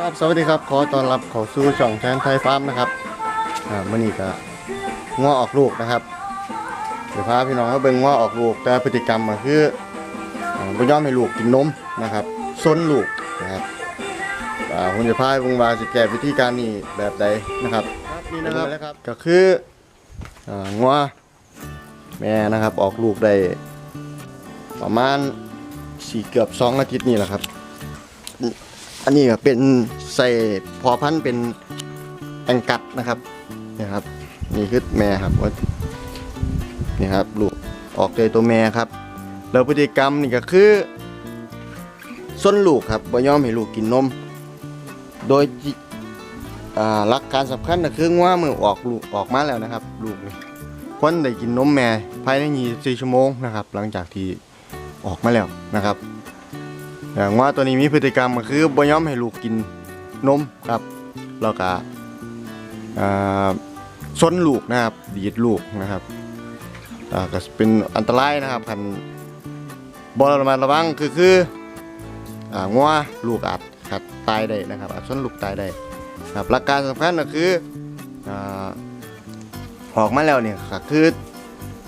ครับสวัสดีครับขอต้อนรับเข้าสู่ช่องแทนไทยฟาร์มนะครับอ่ามื่อนี้ก็ง้อออกลูกนะครับเดี๋ยวพาพี่น้องมาเบิ่งง้อออกลูกแต่พฤติกรรมก็คืออ่าบ่ยอมให้ลูกกินนมนะครับซนลูกนะครับอ่าผมจะพาไปเบิ่งว่าสิแก้วิธีการนี้แบบใดนะครับนี่นะครับก็คืออ่าง้อแม่นะครับออกลูกได้ประมาณสี่เกือบสองอาทิตย์นี่แหละครับ อันนี้ก็เป็นใส่พอพันเป็นแองกัดนะครับนี่ครับ นี่คือแม่ครับว่านี่ครับลูกออกเลยตัวแม่ครับ แล้วพฤติกรรมนี่ก็คือส้นลูกครับบ่ยอมให้ลูกกินนม โดยหลักการสำคัญก็คือว่าเมื่อออกลูกออกมาแล้วนะครับ ลูกนี่ควรได้กินนมแม่ภายใน24ชั่วโมงนะครับ หลังจากที่ออกมาแล้วนะครับ อย่างว่าตัวนี้มีพฤติกรรมก็คือบ่ยอมให้ลูกกินนมครับแล้วก็ซนลูกนะครับดีดลูกนะครับก็เป็นอันตรายนะครับคันบ่ระมัดระวังคือคืองัวลูกอาจขาดตายได้นะครับอาจซนลูกตายได้ครับหลักการสำคัญก็คืออออกมาแล้วเนี่ยคือ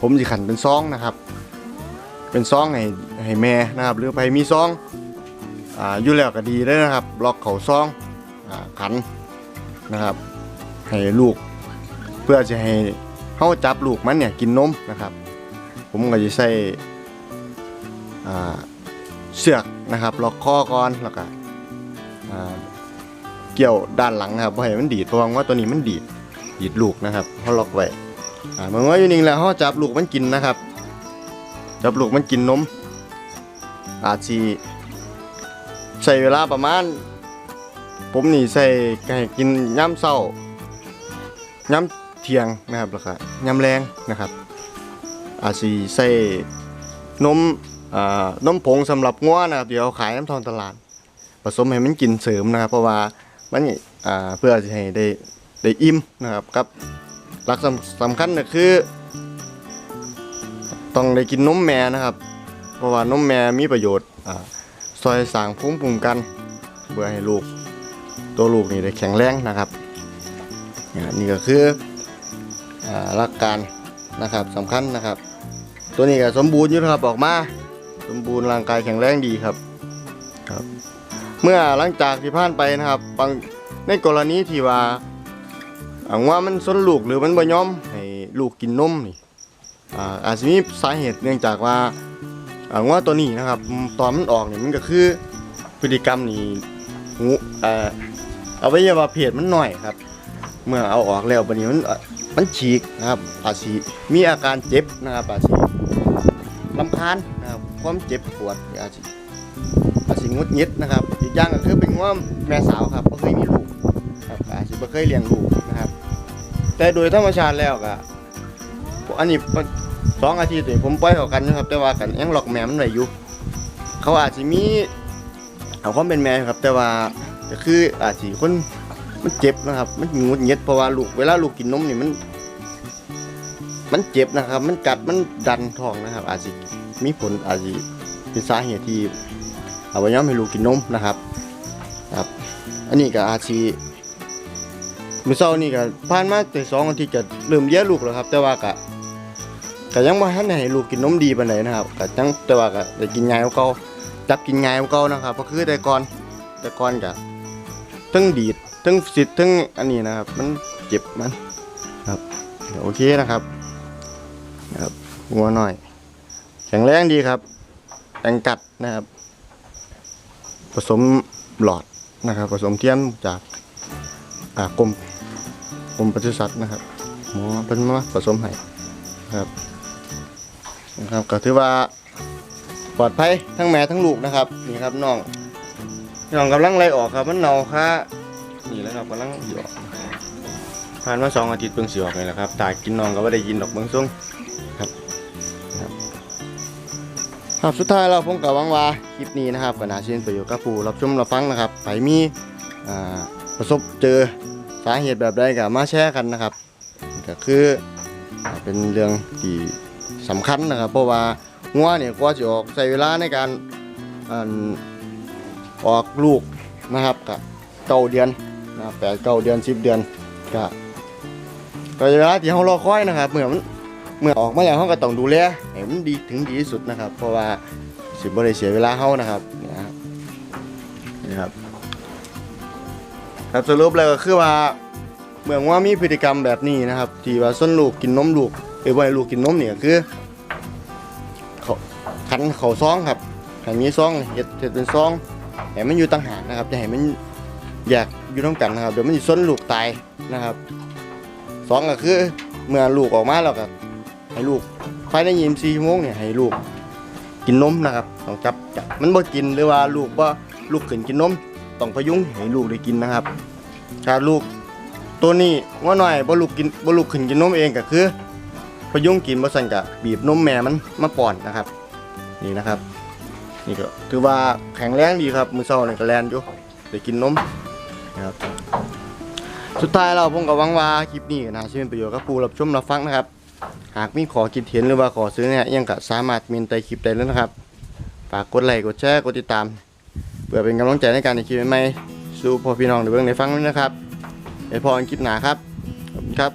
ผมสิขันเป็นซองนะครับ เป็นซองให้ให้แม่นะครับ หรือไปมีซอง อ่าอยู่แล้วก็ดีเลยนะครับล็อกเขาซองอ่าขันนะครับ ให้ลูก เพื่อจะให้เขาจับลูกมันเนี่ยกินนมนะครับ ผมก็จะใส่อ่าเสือกนะครับล็อกคอก่อนแล้วก็เกี่ยวด้านหลังนะครับเพราะให้มันดีดเพราะว่าตัวนี้มันดีดดีดลูกนะครับเขาล็อกไว้เมื่อว่าอยู่นิ่งแล้วเขาจับลูกมันกินนะครับ จับลูกมันกินนมอาจจะ ใช้เวลาประมาณ ผมนี่ใส่ให้กินย่ำเศร้าย่ำเที่ยงนะครับแล้วก็ย่ำแรงนะครับ อาจสิใส่นมอ่านมผงสำหรับงัวนะครับเดี๋ยวขายน้ำทองตลาด ผสมให้มันกินเสริมนะครับ เพราะว่ามันอ่าเพื่อจะให้ได้ได้อิ่มนะครับกับหลักสำสำคัญก็คือ ต้องได้กินนมแม่นะครับ เพราะว่านมแม่มีประโยชน์อ่า ซอยสางภูมิคุ้มกันเพื่อให้ลูกตัวลูกนี่ได้แข็งแรงนะครับนี่ก็คือหลักการนะครับสำคัญนะครับ ตัวนี้ก็สมบูรณ์อยู่นะครับออกมาสมบูรณ์ร่างกายแข็งแรงดีครับครับ เมื่อหลังจากที่ผ่านไปนะครับบางในกรณีที่ว่าอ่าว่ามันสนลูกหรือมันบ่ยอมให้ลูกกินนมนี่อ่าอาจจะมีสาเหตุเนื่องจากว่า อ่าว่าตัวนี้นะครับ ตอนมันออกเนี่ยมันก็คือพฤติกรรมนี่หูอ่าอวัยาวะเพศมันหน่อยครับ เมื่อเอาออกแล้วบัดนี้มันมันฉีกนะครับ อาจสิมีอาการเจ็บนะครับอาจสิลำคาญนะครับความเจ็บปวดอาจสิอาจสิงุดหงิดนะครับ อีกอย่างก็คือเป็นว่าแม่สาวครับบ่เคยมีลูกครับอาจสิบ่เคยเลี้ยงลูกนะครับ แต่โดยธรรมชาติแล้วก็ อันนี้สองอาทิตย์นี่ผมปล่อยเขากันนะครับ แต่ว่ากันยังหลอกแม่มันไว้อยู่ เขาอาจจะมีเอาความเป็นแม่ครับ แต่ว่าก็คืออาจจะคนมันเจ็บนะครับ มันงุดหงิดเพราะว่าลูกเวลาลูกกินนมนี่มัน มันเจ็บนะครับ มันกัดมันดันท้องนะครับ อาจจะมีผลอาจจะเป็นสาเหตุที่เอาไว้ย้อมให้ลูกกินนมนะครับครับ อันนี้ก็อาจจะมือเช้านี่ก็ผ่านมาแต่สองอาทิตย์ก็เริ่มเลี้ยลูกแล้วครับ แต่ว่าก็ ก็ยังบ่ทันได้ให้ลูกกินนมดีปานใดนะครับก็จังแต่ว่าก็ได้กินง่ายกว่าเก่าจับกินง่ายกว่าเก่านะครับก็คือแต่ก่อนแต่ก่อนก็ทั้งดีดทั้งสิทธิ์ทั้งอันนี้นะครับ มันเจ็บมันครับโอเคนะครับครับงัวหน่อย แข็งแรงดีครับแองกัดนะครับ ผสมหลอดนะครับ ผสมเทียมจากอ่ากรมกรมปศุสัตว์นะครับหมอเป็นมาผสมให้ครับ นะครับก็ถือว่าปลอดภัยทั้งแม่ทั้งลูกนะครับนี่ครับน้องน้องกำลังไล่ออกครับมันเน่าค่ะนี่แหล้วครับกำลังหยอกผ่านมาสองอาทิตย์เพิ่งสิออกเลยแหละครับตากินน้องก็ไม่ได้ยินดอกเบิ้งซุ่งครับครับครับสุดท้ายเราผมกับวังว่าคลิปนี้นะครับก็น่าชื่นประโยชน์กับผู้รับชมรับฟังนะครับไปมีประสบเจอสาเหตุแบบใดก็มาแชร์กันนะครับก็คือเป็นเรื่องที่ สำคัญนะครับ เพราะว่างัวเนี่ยกว่าจะออกใช้เวลาในการอออกลูกนะครับกับเก้าเดือนนะแปดเก้าเดือนสิบเดือนก็ก็เวลาที่เรารอคอยนะครับเมื่อมันเมื่อออกมาแล้วเราก็ต้องดูแลให้มันดีถึงดีที่สุดนะครับ เพราะว่าสิบ่ได้เสียเวลาเรานะครับนี่ครับนี่ครับครับสรุปแล้วก็คือว่า เมื่อว่ามีพฤติกรรมแบบนี้นะครับ ที่ว่าส้นลูกกินนมลูกหรือว่าลูกกินนมเนี่ยคือเขาขันเขาซองครับให้มีซองเฮ็ดเฮ็ดเป็นซองให้มันอยู่ต่างหากนะครับจะให้มันแยากอยู่ต้องกันนะครับ เดี๋ยวมันจะส้นลูกตายนะครับสองก็คือเมื่อลูกออกมาแล้วก็ให้ลูกภายในยี่สิบสี่ชั่วโมงเนี่ยให้ลูกกินนมนะครับต้องจับจับมันบ่กินหรือว่าลูกบ่ลูกขึ้นกินนมต้องพยุงให้ลูกได้กินนะครับถ้าลูก ตัวนี้ว่าหน่อยบ่ลูกกินบ่ลูกขึ้นกินนมเองก็คือพยุงกินบ่สั่นก็บีบนมแม่มันมาป้อนนะครับ นี่นะครับ นี่ก็ถือว่าแข็งแรงดีครับ มือเช้านี่ก็แลนอยู่ได้กินนมนะครับสุดท้ายเราผมก็หวังว่าคลิปนี้น่าจะเป็นประโยชน์กับผู้รับชมรับฟังนะครับ หากมีขอคิดเห็นหรือว่าขอซื้อเนี่ยยังก็สามารถมนใต้คลิปได้เลยนะครับฝากกดไลค์กดแชร์กดติดตามเพื่อเป็นกำลังใจในการในคลิปใหม่ๆสู่พ่อพี่น้องในเบื้องในฟังด้วยนะครับ ไอพอกันคลิปหนาครับขอบคุณครับ